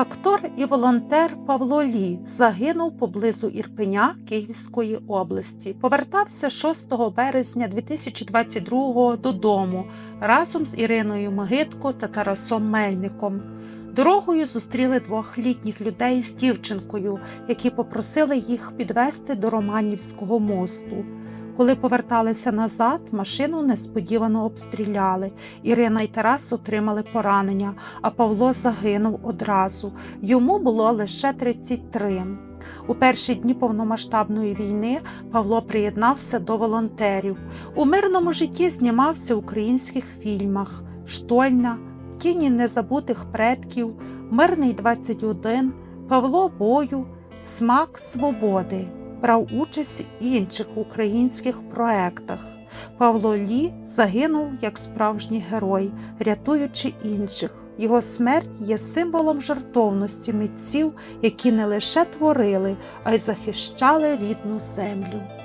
Актор і волонтер Павло Лі загинув поблизу Ірпеня Київської області. Повертався 6 березня 2022 додому разом з Іриною Мигитко та Тарасом Мельником. Дорогою зустріли двох літніх людей з дівчинкою, які попросили їх підвести до Романівського мосту. Коли поверталися назад, машину несподівано обстріляли. Ірина і Тарас отримали поранення, а Павло загинув одразу. Йому було лише 33. У перші дні повномасштабної війни Павло приєднався до волонтерів. У мирному житті знімався в українських фільмах Штольна, Тіні незабутих предків, Мирний 21, Павло Бою, Смак свободи. Брав участь в інших українських проектах. Павло Лі загинув як справжній герой, рятуючи інших. Його смерть є символом жертовності митців, які не лише творили, а й захищали рідну землю.